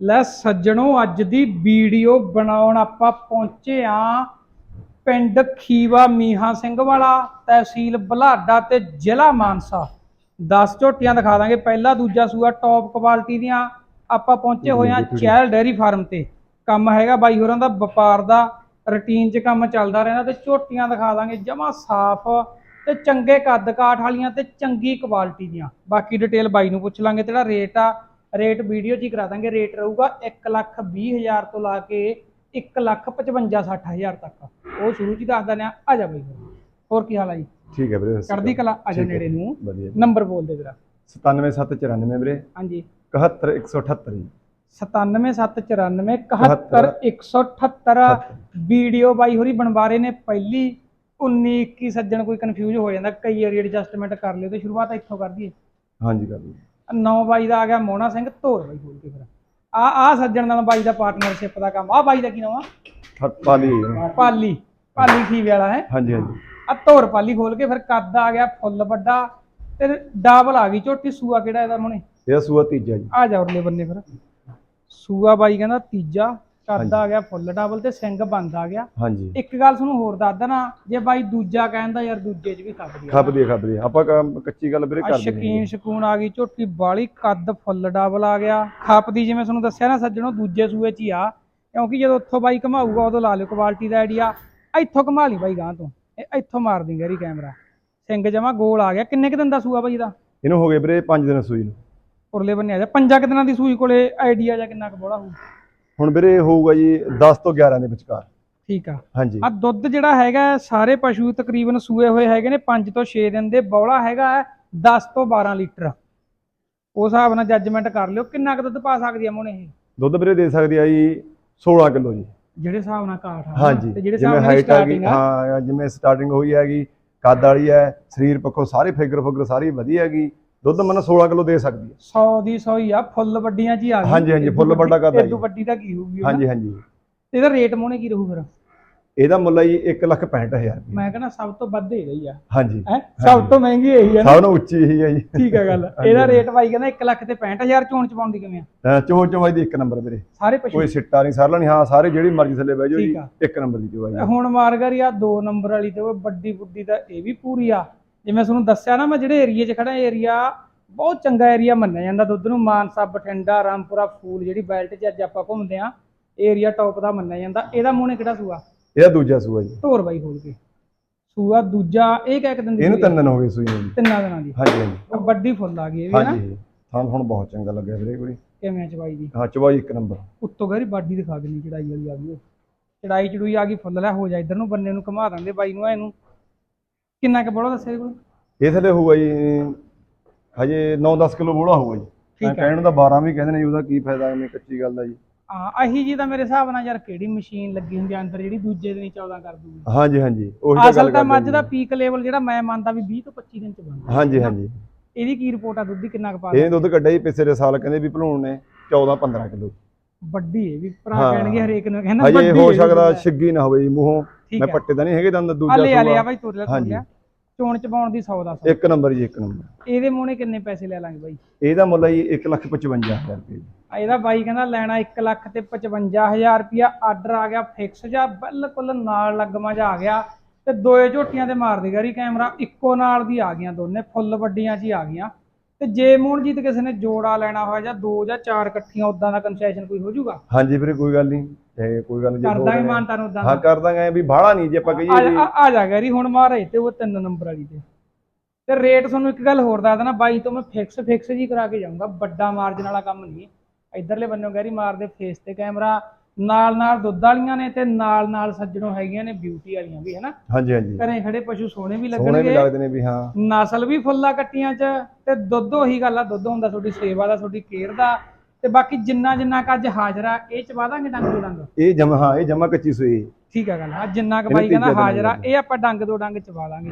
ਲੈ ਸੱਜਣੋ ਅੱਜ ਦੀ ਵੀਡੀਓ ਬਣਾਉਣ ਆਪਾਂ ਪਹੁੰਚੇ ਆ ਪਿੰਡ ਖੀਵਾ ਮੀਹਾ ਸਿੰਘ ਵਾਲਾ ਤਹਿਸੀਲ ਬਲਾਡਾ ਤੇ ਜ਼ਿਲ੍ਹਾ ਮਾਨਸਾ। 10 ਝੋਟੀਆਂ ਦਿਖਾ ਦਾਂਗੇ। ਪਹਿਲਾ ਦੂਜਾ ਸੂਆ ਟੌਪ ਕੁਆਲਿਟੀ ਦੀਆਂ। ਆਪਾਂ ਪਹੁੰਚੇ ਹੋਏ ਆ ਚਹਿਲ ਡੇਅਰੀ ਫਾਰਮ ਤੇ। ਕੰਮ ਹੈਗਾ ਬਾਈ ਹੋਰਾਂ ਦਾ ਵਪਾਰ ਦਾ ਰੁਟੀਨ 'ਚ ਕੰਮ ਚੱਲਦਾ ਰਹਿੰਦਾ ਤੇ ਝੋਟੀਆਂ ਦਿਖਾ ਦਾਂਗੇ। ਜਮਾ ਸਾਫ਼ ਤੇ ਚੰਗੇ ਕੱਦ ਕਾਠ ਵਾਲੀਆਂ ਤੇ ਚੰਗੀ ਕੁਆਲਿਟੀ ਦੀਆਂ। ਬਾਕੀ ਡਿਟੇਲ ਬਾਈ ਨੂੰ ਪੁੱਛ ਲਾਂਗੇ ਜਿਹੜਾ ਰੇਟ ਆ ਰੇਟ ਵੀਡੀਓ 'ਚ ਹੀ ਕਰਾ ਦਾਂਗੇ ਰੇਟ ਰਹੂਗਾ 1 ਲੱਖ 20 ਹਜ਼ਾਰ ਤੋਂ ਲਾ ਕੇ 1 ਲੱਖ 55 60 ਹਜ਼ਾਰ ਤੱਕ। ਉਹ ਸ਼ੁਰੂ 'ਚ ਹੀ ਦੱਸ ਦਿੰਦੇ ਆ ਆ ਜਾ ਬਾਈ। ਹੋਰ ਕੀ ਹਾਲ ਆ ਜੀ? ਠੀਕ ਹੈ ਵੀਰੇ ਚੜ੍ਹਦੀ ਕਲਾ ਆ ਜਾ। ਨੇੜੇ ਨੂੰ। ਨੰਬਰ ਬੋਲ ਦੇ ਵੀਰਾ। 97794 ਵੀਰੇ। ਹਾਂਜੀ। 71178 ਜੀ। 9779 178 ਵੀਡੀਓ ਬਾਈ ਹੋਰੀ ਬਣਵਾਰੇ ਨੇ। ਪਹਿਲੀ 19 21 ਸੱਜਣ ਕੋਈ ਕਨਫਿਊਜ਼ ਹੋ ਜਾਂਦਾ। ਕਈ ਵਾਰੀ ਐਡਜਸਟਮੈਂਟ ਕਰ ਲਿਓ ਤੇ ਸ਼ੁਰੂਆਤ ਇੱਥੋਂ ਕਰ ਦਈਏ। ਹਾਂਜੀ ਕਰ ਲਓ 9 ਬਾਈ ਦਾ ਆ ਗਿਆ ਮੋਨਾ ਸਿੰਘ ਧੋਰ ਬਾਈ ਬੋਲ ਕੇ ਫਿਰ। ਆ ਆ ਸੱਜਣ ਨਾਲ ਬਾਈ ਦਾ ਪਾਰਟਨਰਸ਼ਿਪ ਦਾ ਕੰਮ। ਆ ਬਾਈ ਦਾ ਕੀ ਨਾਮ ਆ? ਪਾਲੀ। ਪਾਲੀ। ਪਾਲੀ ਖੀਵੇ ਵਾਲਾ ਹੈ? ਹਾਂਜੀ ਹਾਂਜੀ। ਆ ਧੋਰ ਪਾਲੀ ਖੋਲ ਕੇ ਫਿਰ ਕੱਦ ਆ ਗਿਆ ਫੁੱਲ ਵੱਡਾ ਤੇ ਡਬਲ ਆ ਗਈ ਝੋਟੀ ਸੂਆ ਕਿਹੜਾ ਇਹਦਾ ਮੋਨੇ? ਇਹਦਾ ਸੂਆ ਤੀਜਾ ਜੀ। ਆ ਜਾ ਉਰਲੇ ਬੰਨੇ ਫਿਰ। ਸੂਆ ਬਾਈ ਕਹਿੰਦਾ ਤੀਜਾ। ਕੱਦ ਆ ਗਿਆ ਫੁੱਲ ਡਬਲ ਤੇ ਸਿੰਘ ਬੰਦ ਆ ਗਿਆ। ਹਾਂਜੀ। ਇੱਕ ਗੱਲ ਤੁਹਾਨੂੰ ਹੋਰ ਦੱਸ ਦੇਣਾ ਜੇ ਬਾਈ ਦੂਜਾ ਕਹਿੰਦਾ ਯਾਰ ਦੂਜੇ 'ਚ ਵੀ ਖੱਪਦੀ ਆ। ਖੱਪਦੀ ਹੈ, ਖੱਪਦੀ ਹੈ। ਆਪਾਂ ਕੱਚੀ ਗੱਲ ਵੀਰੇ ਆ ਕਰਦੇ ਸ਼ਕੀਨ ਸ਼ਕੂਨ ਆ ਗਈ ਝੋਟੀ ਬਾਲੀ ਕੱਦ ਫੁੱਲ ਡਬਲ ਆ ਗਿਆ। ਖੱਪਦੀ ਜਿਵੇਂ ਤੁਹਾਨੂੰ ਦੱਸਿਆ ਨਾ ਸੱਜਣੋ ਦੂਜੇ ਸੂਏ 'ਚ ਹੀ ਆ। ਕਿਉਂਕਿ ਜਦੋਂ ਉੱਥੋਂ ਬਾਈ ਘਮਾਊਗਾ ਉਦੋਂ ਲਾ ਲਿਓ ਕੁਆਲਿਟੀ ਦਾ ਆਈਡੀਆ ਇੱਥੋਂ ਘਮਾ ਲਈ ਬਾਈ ਗਾਂ ਤੋਂ। ਇੱਥੋਂ ਮਾਰ ਦੀ ਗੈਰੀ ਕੈਮਰਾ ਸਿੰਘ ਜਮਾ ਗੋਲ ਆ ਗਿਆ। ਕਿੰਨੇ ਕੁ ਦਿਨ ਦਾ ਸੂਆ ਬਾਈ ਦਾ ਇਹਨੂੰ ਹੋ ਗਏ ਵੀਰੇ 5 ਦਿਨ ਸੂਈ ਨੂੰ। ਉਰਲੇ ਬੰਨੇ ਆ ਜਾ। ਪੰਜਾਂ ਕੁ ਦਿਨਾਂ ਦੀ ਸੂਈ ਕੋਲੇ ਆਈਡੀਆ ਜਾਂ ਕਿੰਨਾ ਕੁ ਬੋਲਾ ਹੋਊ? ਹੁਣ ਵੀਰੇ ਇਹ ਹੋਊਗਾ ਜੀ 10 ਤੋਂ 11 ਦੇ ਵਿਚਕਾਰ। ਠੀਕ ਆ। ਹਾਂਜੀ। ਆ ਦੁੱਧ ਜਿਹੜਾ ਹੈਗਾ ਸਾਰੇ ਪਸ਼ੂ ਤਕਰੀਬਨ ਸੂਏ ਹੋਏ ਹੈਗੇ ਨੇ 5 ਤੋਂ 6 ਦਿਨ ਦੇ। ਬੌਲਾ ਹੈਗਾ ਹੈ 10 ਤੋਂ 12 ਲੀਟਰ। ਉਸ ਹਿਸਾਬ ਨਾਲ ਜੱਜਮੈਂਟ ਕਰ ਲਿਓ ਕਿੰਨਾ ਕੁ ਦੁੱਧ ਪਾ ਸਕਦੀ ਆ ਮੋਨੇ ਇਹ? ਦੁੱਧ ਵੀਰੇ ਦੇ ਸਕਦੀ ਆ ਜੀ 16 ਕਿਲੋ ਜੀ। ਜਿਹੜੇ ਹਿਸਾਬ ਨਾਲ ਕਾਠ ਆ ਹਾਂਜੀ। ਤੇ ਜਿਹੜੇ ਹਿਸਾਬ ਨਾਲ ਸਟਾਰਟਿੰਗ ਆ ਹਾਂ ਜਿਵੇਂ ਸਟਾਰਟਿੰਗ ਹੋਈ ਹੈਗੀ ਕੱਦ ਵਾਲੀ ਹੈ ਸਰੀਰ ਪੱਖੋਂ ਸਾਰੇ ਫਿਗਰ ਫੁਗਰ ਸਾਰੀ ਵਧੀਆ ਹੈਗੀ। ਦੁੱਧ ਮੈਨੂੰ 16 ਕਿਲੋ ਦੇ ਸਕਦੀ ਹੈ। 100 ਦੀ 100 ਹੀ ਆ ਫੁੱਲ ਵੱਡੀਆਂ ਜੀ ਆ ਗਈ ਹਾਂਜੀ, ਹਾਂਜੀ, ਫੁੱਲ ਵੱਡਾ ਵੱਡੀ- ਕੱਦ ਆ ਇਹਦੂ ਜੀ। ਵੱਡੀ ਤਾਂ ਕੀ ਹੋਊਗੀ ਹਾਂਜੀ। ਹਾਂਜੀ। ਤੇ ਇਹਦਾ ਰੇਟ ਮੋਨੇ ਕੀ ਰਹੂ ਫਿਰ? ਇਹਦਾ ਮੁੱਲ ਹੈ ਜੀ 1 ਲੱਖ 65000 ਰੁਪਏ ਮੈਂ ਕਹਿੰਦਾ ਸਭ ਤੋਂ ਵੱਧ ਇਹ ਹੀ ਆ। ਹਾਂਜੀ। ਸਭ ਤੋਂ ਮਹਿੰਗੀ ਇਹੀ ਆ ਸਭ ਨੂੰ ਉੱਚੀ ਇਹੀ ਹੈ ਜੀ। ਠੀਕ ਹੈ ਗੱਲ। ਇਹਦਾ। ਰੇਟ ਬਾਈ ਕਹਿੰਦਾ 1 ਲੱਖ ਤੇ 65000 ਚੋਣ ਚ ਪਾਉਣ ਦੀ ਕਿਵੇਂ ਆ? ਅਹ ਚੋਂ ਚੋਂ ਦੀ ਇੱਕ ਨੰਬਰ ਵੀਰੇ। ਸਾਰੇ ਪਸ਼ੂ ਕੋਈ ਸਿੱਟਾ ਨਹੀਂ ਸਰਲਾ ਨਹੀਂ ਹਾਂ ਸਾਰੇ ਜਿਹੜੀ ਮਰਜ਼ੀ ਥੱਲੇ ਬਹਿ ਜਾਓ ਜੀ ਆ। ਇੱਕ ਨੰਬਰ ਦੀ ਚੋਈ ਹੁਣ ਮਾਰਗਰ ਆ ਦੋ ਨੰਬਰ ਵਾਲੀ ਤੇ ਉਹ ਵੱਡੀ ਬੁੱਢੀ ਦਾ ਇਹ ਵੀ ਪੂਰੀ ਆ। ਜਿਵੇਂ ਤੁਹਾਨੂੰ ਦੱਸਿਆ ਨਾ ਮੈਂ ਜਿਹੜੇ ਏਰੀਏ 'ਚ ਖੜਾ ਏਰੀਆ ਬਹੁਤ ਚੰਗਾ ਏਰੀਆ ਮੰਨਿਆ ਜਾਂਦਾ ਦੁੱਧ ਨੂੰ। ਮਾਨਸਾ ਬਠਿੰਡਾ ਰਾਮਪੁਰਾ ਫੂਲ ਜਿਹੜੀ ਬੈਲਟ 'ਚ ਅੱਜ ਆਪਾਂ ਘੁੰਮਦੇ ਆ ਏਰੀਆ ਟੌਪ ਦਾ ਮੰਨਿਆ ਜਾਂਦਾ। ਇਹਦਾ ਮੂੰਹ ਕਿਹੜਾ ਸੂਆ? ਇਹਦਾ ਦੂਜਾ ਸੂਆ ਜੀ। ਢੋਰ ਬਾਈ ਖੋਲ ਕੇ। ਸੂਆ ਦੂਜਾ ਇਹ ਕਹਿ ਕੇ ਦਿੰਦੀ ਇਹਨੂੰ? ਤਿੰਨ ਦਿਨ ਹੋ ਗਏ ਸੂਈ ਨੂੰ ਜੀ। ਤਿੰਨਾਂ ਦਿਨਾਂ ਦੀ। ਹਾਂਜੀ ਹਾਂਜੀ। ਉਹ ਵੱਡੀ ਫੁੱਲ ਆ ਗਈ ਇਹ ਵੀ ਨਾ? ਹਾਂਜੀ ਤੁਹਾਨੂੰ ਹੁਣ ਬਹੁਤ ਚੰਗਾ ਲੱਗਿਆ ਵੀਰੇ ਕੋਈ ਕਿਵੇਂ ਚਵਾਈ ਦੀ? ਹਾਂ ਚਵਾਈ ਇੱਕ ਨੰਬਰ। ਉੱਤੋਂ ਗਹਿਰੀ ਬਾਡੀ ਦਿਖਾ ਦੇਣੀ ਚੜਾਈ ਵਾਲੀ ਆ ਗਈ ਚੜਾਈ ਚੜੂਈ ਆ ਗਈ ਫੁੱਲ ਲੈ ਹੋ ਜਾ ਇਧਰ ਨੂੰ ਬੰਨੇ ਨੂੰ ਘੁਮਾ ਦਿੰਦੇ ਬਾਈ ਨੂੰ ਇਹਨੂੰ ਕਿੰਨਾ ਕੁ ਬੋਲਾ ਦੱਸਿਆ ਕੋਲ? ਇਹ ਥੱਲੇ ਹੋਊਗਾ ਜੀ ਹਜੇ 9-10 ਕਿਲੋ ਬੋੜਾ ਹੋਊਗਾ ਜੀ। ਠੀਕ ਮੈਂ ਕਹਿਣ ਤਾਂ 12 ਵੀ ਕਹਿੰਦੇ ਨੇ ਜੀ ਉਹਦਾ ਕੀ ਫਾਇਦਾ ਐਵੇਂ ਕੱਚੀ ਗੱਲ ਦਾ ਜੀ। ਆ ਅਹੀ ਜੀ ਤਾਂ ਮੇਰੇ ਹਿਸਾਬ ਨਾਲ ਯਾਰ ਕਿਹੜੀ ਮਸ਼ੀਨ ਲੱਗੀ ਹੁੰਦੀ ਆ ਅੰਦਰ ਜਿਹੜੀ ਦੂਜੇ ਦਿਨ ਹੀ 14 ਕਰ ਦੂਗੀ। ਹਾਂਜੀ ਹਾਂਜੀ ਉਹੀ ਤਾਂ ਅਸਲ ਗੱਲ ਤਾਂ ਕਰਦੇ ਮੱਝ ਜੀ। ਦਾ ਪੀਕ ਲੈਵਲ ਜਿਹੜਾ ਮੈਂ ਮੰਨਦਾ ਵੀ 20 ਤੋਂ 25 ਦਿਨ ਚ ਬਣਦਾ ਹਾਂਜੀ ਹਾਂਜੀ। ਇਹਦੀ ਕੀ ਰਿਪੋਰਟ ਆ ਦੁੱਧ ਦੀ ਕਿੰਨਾ ਕੁ ਪਾ ਇਹ ਦੁੱਧ ਕੱਢਿਆ ਜੀ ਪਿਛਲੇ ਸਾਲ ਕਹਿੰਦੇ ਵੀ ਭਲੂਣ ਨੇ 14-15 ਕਿਲੋ। ਵੱਡੀ ਹੈ ਵੀ ਭਰਾ ਹਾਂ। ਕਹਿਣਗੇ ਹਰੇਕ ਨੂੰ ਕਹਿੰਦਾ ਵੱਡੀ ਹੋ ਹੈ ਸਕਦਾ ਹੈ। ਛਿੱਗੀ ਨਾ ਹੋਵੇ ਜੀ ਮੂੰਹੋਂ। ਮੈਂ ਹੈ ਪੱਟੇ ਤਾਂ ਨਹੀਂ ਹੈਗੇ ਦੰਦ ਦੂਜਾ ਆ ਸੂਆ। ਬਾਈ ਤੁਰ ਲਿਆ ਤੁਰ ਹਾਂਜੀ। ਚੋਣ ਚ ਪਾਉਣ ਦੀ 100 ਦਾ 100 ਇੱਕ ਨੰਬਰ ਜੀ ਇੱਕ ਨੰਬਰ। ਇਹਦੇ ਮੂਹਰੇ ਕਿੰਨੇ ਪੈਸੇ ਲੈ ਲਾਂਗੇ ਬਾਈ? ਇਹਦਾ ਮੁੱਲ ਹੈ ਜੀ 155000 ਰੁਪਏ ਜੀ। ਆ ਇਹਦਾ ਬਾਈ ਕਹਿੰਦਾ ਲੈਣਾ 1 ਲੱਖ ਤੇ 55000 ਰੁਪਿਆ ਆਰਡਰ ਆ ਗਿਆ ਫਿਕਸ ਜਾਂ ਬਿਲਕੁਲ ਨਾਲ ਲੱਗਮਾ ਜਾ ਆ ਗਿਆ। ਤੇ ਦੋਏ ਝੋਟੀਆਂ ਤੇ ਮਾਰ ਦੇਗਾ ਰੀ ਕੈਮਰਾ ਇੱਕੋ ਨਾਲ ਦੀ ਆ ਗਈਆਂ ਦੋਨੇ ਫੁੱਲ ਵੱਡੀਆਂ ਜੀ ਆ ਗਈਆਂ। ਤੇ ਜੇ ਮੋਹਨਜੀਤ ਕਿਸੇ ਨੇ ਜੋੜਾ ਲੈਣਾ ਹੋਇਆ ਜਾਂ ਦੋ ਜਾਂ ਚਾਰ ਇਕੱਠੀਆਂ ਉਦਾਂ ਦਾ ਕਨਸੈਸ਼ਨ ਕੋਈ ਹੋ ਜਾਊਗਾ? ਹਾਂਜੀ ਵੀਰੇ ਕੋਈ ਗੱਲ ਨਹੀਂ। ਇਹ ਕੋਈ ਗੱਲ ਨਹੀਂ ਕਰ ਦੋ ਦਾਂਗੇ ਦਿਨ- ਮਾਨਤਾ ਨੂੰ ਉਦਾਂ ਹਾਂ ਕਰ ਦਾਂਗੇ ਵੀ ਬਾਹਲਾ ਨਹੀਂ ਜੇ ਆਪਾਂ ਕਹੀਏ ਵੀ ਆ- ਜਾ ਗੈਰੀ ਹੁਣ ਮਾਰੇ ਤੇ ਉਹ ਤਿੰਨ ਨੰਬਰ ਵਾਲੀ ਤੇ। ਤੇ ਰੇਟ ਤੁਹਾਨੂੰ ਇੱਕ ਗੱਲ ਹੋਰ ਦੱਸ ਦੇਣਾ ਬਾਈ ਤੋਂ ਮੈਂ ਫਿਕਸ ਫਿਕਸ ਜੀ ਕਰਾ ਕੇ ਜਾਊਂਗਾ ਵੱਡਾ ਮਾਰਜਨ ਵਾਲਾ ਕੰਮ ਨਹੀਂ ਇਧਰਲੇ ਬੰਨੋਂ ਗੈਰੀ ਮਾਰਦੇ ਫੇਸ ਤੇ ਕੈਮਰਾ ਨਾਲ ਨਾਲ ਦੁੱਧ ਵਾਲੀਆਂ ਨੇ ਤੇ ਨਾਲ ਨਾਲ ਸੱਜਣੋਂ ਹੈਗੀਆਂ ਨੇ ਬਿਊਟੀ ਵਾਲੀਆਂ ਵੀ ਹੈਨਾ? ਹਾਂਜੀ ਹਾਂਜੀ। ਘਰੇ ਖੜੇ ਪਸ਼ੂ ਸੋਹਣੇ ਵੀ ਸੋਹਣੇ ਵੀ ਲੱਗਣਗੇ। ਲੱਗਦੇ ਨੇ ਵੀ ਹਾਂ। ਨਸਲ ਵੀ ਫੁੱਲਾ ਕੱਟੀਆਂ ਚ ਤੇ ਦੁੱਧ ਉਹੀ ਗੱਲ ਆ ਦੁੱਧ ਹੁੰਦਾ ਤੁਹਾਡੀ ਸੇਵਾ ਦਾ ਤੁਹਾਡੀ ਕੇਅਰ ਦਾ। ਤੇ ਬਾਕੀ ਜਿੰਨਾ ਜਿੰਨਾ ਕੁ ਅੱਜ ਹਾਜ਼ਰਾ ਇਹ ਚ ਵਾਦਾਂਗੇ ਡੰਗ ਦੋ ਡੰਗ? ਇਹ ਜਮਾ ਹਾਂ ਇਹ ਜਮਾ ਕੱਚੀ ਸੂਈ। ਠੀਕ ਆ ਗੱਲ ਆ ਜਿੰਨਾ ਕੁ ਬਾਈ ਕਹਿੰਦਾ ਹਾਜ਼ਰਾ। ਇਹ ਆਪਾਂ ਡੰਗ ਦੋ ਡੰਗ ਚਵਾ ਲਾਂਗੇ।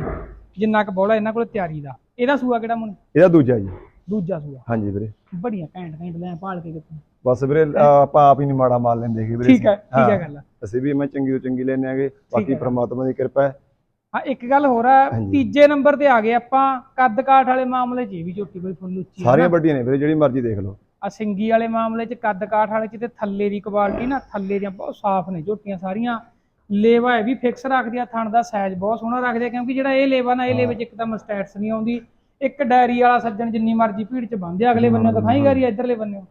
ਜਿੰਨਾ ਕੁ ਬੋਲਾ ਇਹਨਾਂ ਕੋਲ ਤਿਆਰੀ ਦਾ। ਇਹਦਾ ਸੂਆ ਕਿਹੜਾ ਮੁੰਨ ਇਹਦਾ ਦੂਜਾ ਜੀ। ਦੂਜਾ ਸੂਆ। ਹਾਂਜੀ ਵੀਰੇ। ਬੜੀਆਂ ਘੈਂਟ ਘੈਂਟ ਲੈ ਭਾਲ ਕੇ ਕਿਤੇ ਬਸ ਵੀਰੇ ਆਪਾਂ ਆਪ ਹੀ ਨਹੀਂ ਮਾੜਾ ਮਾਲ ਲੈਂਦੇ ਹੈਗੇ ਵੀਰੇ ਠੀਕ ਹੈ ਠੀਕ ਹੈ ਹਾਂ। ਗੱਲ ਅਸੀਂ ਵੀ ਮੈਂ ਚੰਗੀ ਤੋਂ ਚੰਗੀ ਲੈਣੇ ਆਗੇ ਬਾਕੀ ਹੈ। ਪ੍ਰਮਾਤਮਾ ਦੀ ਕਿਰਪਾ ਹੈ। ਹਾਂ ਇੱਕ ਗੱਲ ਹੋਰ ਆ। ਤੀਜੇ ਨੰਬਰ ਤੇ ਆ ਗਏ ਆਪਾਂ ਕੱਦ ਕਾਠ ਵਾਲੇ ਮਾਮਲੇ 'ਚ ਵੀ ਝੋਟੀ ਕੋਈ ਫੁੱਲ ਉੱਚੀ ਹੈ ਸਾਰੀਆਂ। ਵੱਡੀਆਂ ਨੇ ਵੀਰੇ ਜਿਹੜੀ ਮਰਜ਼ੀ ਦੇਖ ਲਓ। ਆ ਸਿੰਗੀ ਵਾਲੇ ਮਾਮਲੇ 'ਚ ਕੱਦ ਕਾਠ ਵਾਲੇ 'ਚ ਤੇ ਥੱਲੇ ਦੀ ਕੁਆਲਿਟੀ ਨਾ ਥੱਲੇ ਦੀਆਂ ਬਹੁਤ ਸਾਫ਼ ਨੇ ਝੋਟੀਆਂ ਸਾਰੀਆਂ। ਲੇਵਾ ਇਹ ਵੀ ਫਿਕਸ ਰੱਖਦੀ ਆ ਥਣ ਦਾ ਸਾਈਜ਼ ਬਹੁਤ ਸੋਹਣਾ ਰੱਖਦੇ ਆ ਕਿਉਂਕਿ ਜਿਹੜਾ ਇਹ ਲੇਵਾ ਨਾ ਇਹ ਲੇਵੇ 'ਚ ਇੱਕ ਤਾਂ ਮਸਟੈਟਸ ਨਹੀਂ ਆਉਂਦੀ ਇੱਕ ਡਾਇਰੀ ਵਾਲਾ ਸੱਜਣ ਜਿੰਨੀ ਮਰਜ਼ੀ ਭੀੜ 'ਚ ਬੰਦੇ ਅਗਲੇ ਬੰਨੇ ਦਿਖਾਈ ਗਾਰੀ ਇਧਰਲੇ ਬੰਨੇ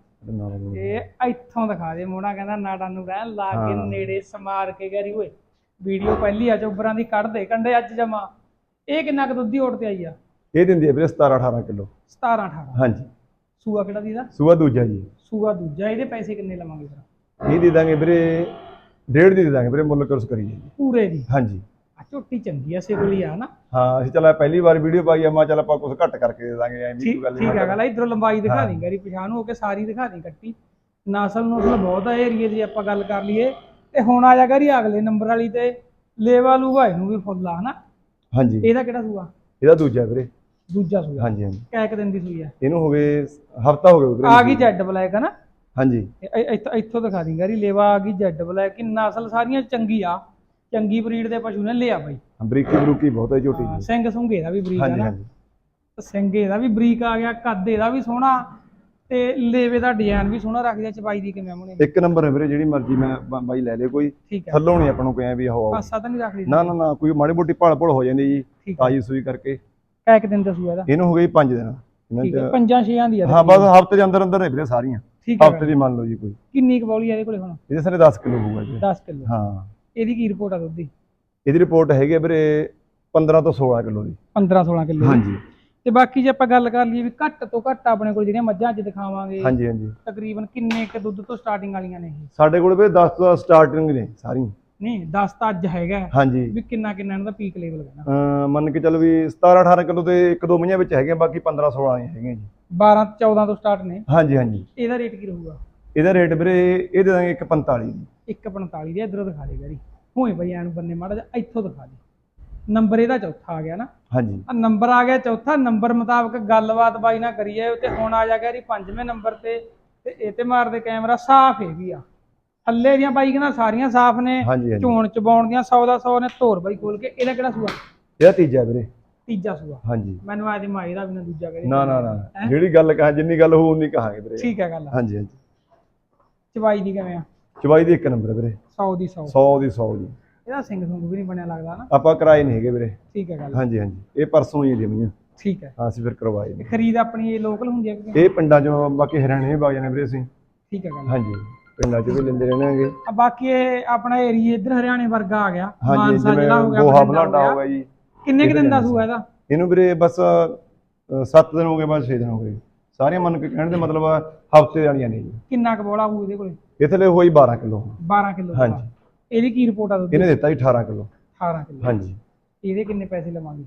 ਇਹ ਇੱਥੋਂ ਦਿਖਾ ਦੇ ਮੋਣਾ ਕਹਿੰਦਾ ਨਾੜਾ ਨੂੰ ਰਹਿਣ ਲਾ ਕੇ। ਨੇੜੇ ਸਮਾਰ ਕੇ ਗਰੀ ਓਏ। ਵੀਡੀਓ ਪਹਿਲੀ ਆ ਚੋਬਰਾਂ ਦੀ ਕੱਢ ਦੇ ਕੰਡੇ ਅੱਜ ਜਮਾ। ਇਹ ਕਿੰਨਾ ਕੁ ਦੁੱਧ ਓਟ ਤੇ ਆਈ ਆ? ਇਹ ਦਿੰਦੀ ਹੈ ਵੀਰੇ 17 18 ਕਿਲੋ। 17 18 ਹਾਂਜੀ। ਸੂਆ ਕਿਹੜਾ ਦੀਦਾ? ਸੂਆ ਦੂਜਾ ਜੀ। ਸੂਆ ਦੂਜਾ ਇਹਦੇ ਪੈਸੇ ਕਿੰਨੇ ਲਵਾਂਗੇ ਫਿਰ? ਇਹ ਦੇ ਦਾਂਗੇ ਵੀਰੇ ਡੇਢ ਦੀ ਦੇ ਦਾਂਗੇ ਵੀਰੇ ਮੁੱਲ ਕਰਸ ਕਰੀਏ ਜੀ। ਪੂਰੇ ਦੀ? ਹਾਂਜੀ। ਆ ਝੋਟੀ ਚੰਗੀ ਆ ਸਿਵਲੀ ਆ ਨਾ ਹਾਂ ਅਸੀਂ ਚੱਲ ਪਹਿਲੀ ਵਾਰ ਵੀਡੀਓ ਪਾਈ ਆ ਮੈਂ ਚੱਲ ਆਪਾਂ ਕੁਝ ਘੱਟ ਕਰਕੇ ਦੇ ਦਾਂਗੇ ਐਵੇਂ ਠੀਕ ਕੋਈ ਗੱਲ ਠੀਕ ਆ ਨਹੀਂ ਗੱਲ ਇਧਰੋਂ ਲੰਬਾਈ ਦਿਖਾ ਹਾਂ। ਦੀ ਗਰੀ ਪਛਾਣ ਨੂੰ ਹੋ ਕੇ ਸਾਰੀ ਦਿਖਾ ਦੀ ਕੱਟੀ। ਨਸਲ ਨਸਲ ਬਹੁਤ ਆ ਏਰੀਏ ਦੀ ਆਪਾਂ ਗੱਲ ਕਰ ਲਈਏ ਤੇ ਹੁਣ ਆ ਜਾ ਕਰੀ ਅਗਲੇ ਨੰਬਰ ਵਾਲੀ ਤੇ ਲੇਵਾ ਲੂਗਾ ਇਹਨੂੰ ਵੀ ਫੁੱਲ ਆ ਹਨਾ? ਹਾਂਜੀ। ਇਹਦਾ ਕਿਹੜਾ ਸੂਆ? ਇਹਦਾ ਦੂਜਾ ਵੀਰੇ। ਦੂਜਾ ਸੂਆ ਹਾਂਜੀ ਹਾਂਜੀ। ਕੈ ਕੁ ਦਿਨ ਦੀ ਸੂਈ ਆ। ਇਹਨੂੰ ਹੋ ਗਏ ਹਫਤਾ ਹੋ ਗਿਆ ਵੀਰੇ ਆ ਗਈ ਜੈਡ ਬਲੈਕ ਹਨਾ ਹਾਂਜੀ। ਇਹ- ਇਹ- ਇੱਥੋਂ ਦਿਖਾ ਦੀ ਗਰੀ ਲੇਵਾ ਆ ਗਈ ਜੈਡ ਬਲੈਕ ਕਿ ਨਸਲ ਸਾਰੀਆਂ ਚੰਗੀ ਆ। ਚੰਗੀ ਬਰੀਡ ਦੇ ਪਸ਼ੂ ਨੇ ਲਿਆ ਬਾਈ। ਬਰੀਕੀ ਬਰੂਕੀ ਬਹੁਤ ਹੈ ਝੋਟੀ ਹਾਂ, ਦੀ। ਸਿੰਘ ਸੁੰਘੇ ਦਾ ਵੀ ਬਰੀਕ ਆ ਹਾਂਜੀ ਨਾ। ਹਾਂਜੀ। ਸਿੰਘ ਇਹਦਾ ਵੀ ਬਰੀਕ ਆ ਗਿਆ ਕੱਦ ਇਹਦਾ ਵੀ ਸੋਹਣਾ। ਤੇ ਲੇਵੇ ਦਾ ਡਿਜ਼ਾਈਨ ਵੀ ਸੋਹਣਾ ਰੱਖ ਦਿਆ ਚਬਾਈ ਦੀ ਕਿਵੇਂ ਮੁਨੇ ਇੱਕ ਨੰਬਰ ਹੈ ਵੀਰੇ ਜਿਹੜੀ ਮਰਜ਼ੀ ਮੈਂ ਬ- ਬਾਈ ਲੈ ਲੇ ਕੋਈ। ਠੀਕ ਹੈ। ਥੱਲੋਂ ਨਹੀਂ ਆਪਾਂ ਨੂੰ ਕੋਈ ਵੀ ਹੋ ਪਾਸਾ ਤਾਂ ਨਹੀਂ ਰੱਖਦੀ। ਨਾ ਨਾ ਨਾ ਕੋਈ ਮਾੜੀ ਮੋਟੀ ਭਾਲ ਭੁਲ ਹੋ ਜਾਂਦੀ ਜੀ ਠੀਕ ਹੈ। ਤਾਜੀ ਸੂਈ ਕਰਕੇ। ਕੈ ਕੁ ਦਿਨ ਦਾ ਸੂਆ ਇਹਦਾ। ਇਹਨੂੰ ਹੋ ਗਈ 5 ਦਿਨ। ਇਹਨਾਂ ਠੀਕ ਹੈ ਚ ਪੰਜਾਂ ਛੇਆਂ ਦੀ ਆ ਹਾਂ ਬਸ ਹਫ਼ਤੇ ਦੇ ਅੰਦਰ ਅੰਦਰ ਨੇ ਵੀਰੇ ਸਾਰੀਆਂ। ਠੀਕ ਹੈ ਹਫ਼ਤੇ ਦੀ ਮੰਨ ਲਓ ਜੀ ਕੋਈ। ਕਿੰਨੀ ਕੁ ਬੌਲੀ ਆ ਇਹਦੇ ਕੋਲੇ ਹੁਣ? ਇਹਦੇ ਸਾਰੇ 10 ਕਿਲੋ ਹੋਊਗਾ ਜੀ। 10 ਕਿਲੋ। ਹਾਂ। ਇਹਦੀ ਕੀ ਰਿਪੋਰਟ ਆ ਦੁੱਧ? ਦੀ ਇਹਦੀ ਰਿਪੋਰਟ ਹੈਗੀ ਵੀਰੇ 15 ਤੋਂ 16 ਕਿਲੋ ਦੀ। 15 16 ਕਿਲੋ ਹਾਂਜੀ। ਤੇ ਬਾਕੀ ਜੇ ਆਪਾਂ ਗੱਲ ਕਰ ਲਈਏ ਵੀ ਘੱਟ ਤੋਂ ਘੱਟ ਆਪਣੇ ਕੋਲ ਜਿਹੜੀਆਂ ਮੱਝਾਂ ਅੱਜ ਦਿਖਾਵਾਂਗੇ ਹਾਂਜੀ ਹਾਂਜੀ। ਤਕਰੀਬਨ ਕਿੰਨੇ ਕ ਦੁੱਧ ਤੋਂ ਸਟਾਰਟਿੰਗ ਵਾਲੀਆਂ ਨੇ ਇਹ? ਸਾਡੇ ਕੋਲ ਵੀਰੇ 10 ਤੋਂ ਸਟਾਰਟਿੰਗ ਨੇ ਸਾਰੀਆਂ। ਨਹੀਂ 10 ਤਾਂ ਅੱਜ ਹੈਗਾ ਹੈ। ਹਾਂਜੀ। ਵੀ ਕਿੰਨਾ ਕਿੰਨਾ ਇਹਨਾਂ ਦਾ ਪੀਕ ਲੈਵਲ ਹੈ ਨਾ। ਮੰਨ ਕੇ ਚੱਲ ਵੀ 17 18 ਕਿਲੋ ਤੇ ਇੱਕ ਦੋ ਮਹੀਨਿਆਂ ਵਿੱਚ ਹੈਗੇ ਬਾਕੀ 15 16 ਹੀ ਹੈਗੇ ਜੀ। 12 14 ਤੋਂ ਸਟਾਰਟ ਨੇ। ਹਾਂਜੀ ਹਾਂਜੀ। ਇਹਦਾ ਰੇਟ ਕੀ ਰਹੂਗਾ? ਇਹਦਾ ਰੇਟ ਵੀਰੇ ਇਹ ਦੇ ਦਾਂਗੇ 145 ਦੀ 145 ਦੇ ਇਧਰੋਂ ਦਿਖਾ ਦੇ ਗਰੀ ਹੋਏ ਬਈ ਐਨ ਬੰਨੇ ਮਾੜਾ ਜਿਹਾ ਇੱਥੋਂ ਦਿਖਾ ਦੇ। ਨੰਬਰ ਇਹਦਾ ਚੌਥਾ ਆ ਗਿਆ ਨਾ। ਹਾਂਜੀ। ਆ ਨੰਬਰ ਆ ਗਿਆ ਚੌਥਾ ਨੰਬਰ ਮੁਤਾਬਕ ਗੱਲਬਾਤ ਬਾਈ ਨਾ ਕਰੀਏ ਤੇ ਹੁਣ ਆ ਜਾ ਗਿਆ ਜੀ ਪੰਜਵੇਂ ਨੰਬਰ ਤੇ ਤੇ ਇਹ ਤੇ ਮਾਰਦੇ ਕੈਮਰਾ ਸਾਫ਼ ਇਹ ਵੀ ਆ। ਥੱਲੇ ਦੀਆਂ ਬਾਈ ਕਹਿੰਦਾ ਸਾਰੀਆਂ ਸਾਫ਼ ਨੇ ਹਾਂਜੀ ਹਾਂਜੀ। ਚੋਣ ਚਬਾਉਣ ਦੀਆਂ 100 ਦਾ 100 ਨੇ ਧੋਰ ਬਾਈ ਖੋਲ ਕੇ ਇਹਦਾ ਕਿਹੜਾ ਸੂਆ? ਇਹਦਾ ਤੀਜਾ ਵੀਰੇ। ਤੀਜਾ ਸੂਆ। ਹਾਂਜੀ। ਮੈਨੂੰ ਆਦੀ ਮਾਈ ਦਾ ਵੀ ਨਾ ਦੂਜਾ ਕਰੇ ਨਾ ਨਾ ਨਾ। ਜਿਹੜੀ ਗੱਲ ਕਹਾਂ ਜਿੰਨੀ ਗੱਲ ਹੋਊ ਉਨੀ ਕਹਾਂਗੇ ਵੀਰੇ। ਠੀਕ ਹੈ ਗੱਲ। ਹਾਂਜੀ ਹਾਂਜੀ। ਚਵਾਈ ਦੀ ਕਿਵੇਂ ਆ? ਚਵਾਈ ਦੀ ਇੱਕ ਨੰਬਰ ਵੀਰੇ। 100 ਦੀ 100 100 ਦੀ 100 ਦੀ ਇਹਦਾ ਸਿੰਘ ਸੁੰਗ ਵੀ ਨਹੀਂ ਬਣਿਆ ਲੱਗਦਾ ਨਾ। ਆਪਾਂ ਕਰਾਏ ਨਹੀਂ ਹੈਗੇ ਵੀਰੇ। ਠੀਕ ਹੈ ਗੱਲ। ਹਾਂਜੀ ਹਾਂਜੀ। ਇਹ ਪਰਸੋਂ ਹੀ ਦੇਵੀਆਂ ਠੀਕ ਹੈ। ਹਾਂ ਅਸੀਂ ਫਿਰ ਕਰਵਾਏ ਨੇ ਖਰੀਦ ਆਪਣੀ ਇਹ ਲੋਕਲ ਹੁੰਦੀ ਹੈ ਕਿ ਇਹ ਪਿੰਡਾਂ ਚੋਂ ਬਾਕੀ ਹਰਿਆਣੇ ਵਗ ਜਾਂਦੇ ਵੀਰੇ ਅਸੀਂ। ਠੀਕ ਹੈ ਗੱਲ। ਹਾਂਜੀ। ਪਿੰਡਾਂ 'ਚ ਵੀ ਲੈਂਦੇ ਰਹਿਣਾਂਗੇ। ਆ ਬਾਕੀ ਇਹ ਆਪਣਾ ਏਰੀਆ ਇੱਧਰ ਹਰਿਆਣੇ ਵਰਗਾ ਆ ਗਿਆ। ਹਾਂਜੀ ਮਾਨਸਾ ਜਿਵੇਂ ਜ਼ਿਲ੍ਹਾ ਹੋ ਗਿਆ ਗੋਹਾ ਬਠਿੰਡਾ ਬਲਾਡਾ ਹੋ ਗਿਆ। ਜੀ। ਕਿੰਨੇ ਕੁ ਦਿਨ ਦਾ ਸੂਆ ਇਹਦਾ? ਇਹਨੂੰ ਵੀਰੇ ਬਸ 7 ਦਿਨ ਹੋ ਗਏ ਬਸ 6 ਦਿਨ ਹੋ ਗਏ। ਸਾਰੀਆਂ ਮੰਨ ਕੇ ਕਹਿਣ ਦੇ ਮਤਲਬ ਹਫ਼ਤੇ ਵਾਲੀਆਂ ਨੇ ਜੀ। ਕਿੰਨਾ ਕੁ ਬੋਲਾ ਹੋਊ ਇਹਦੇ ਕੋਲੇ? ਇਹ ਥਲੇ ਹੋਈ 12 ਕਿਲੋ। 12 ਕਿਲੋ ਹਾਂਜੀ। ਇਹਦੀ ਕੀ ਰਿਪੋਰਟ ਆ ਦੁੱਧ ਇਹਨੇ ਦਿੱਤਾ ਜੀ 18 ਕਿਲੋ। 18 ਕਿਲੋ। ਹਾਂਜੀ। ਇਹਦੇ ਕਿੰਨੇ ਪੈਸੇ ਲਵਾਂਗੇ?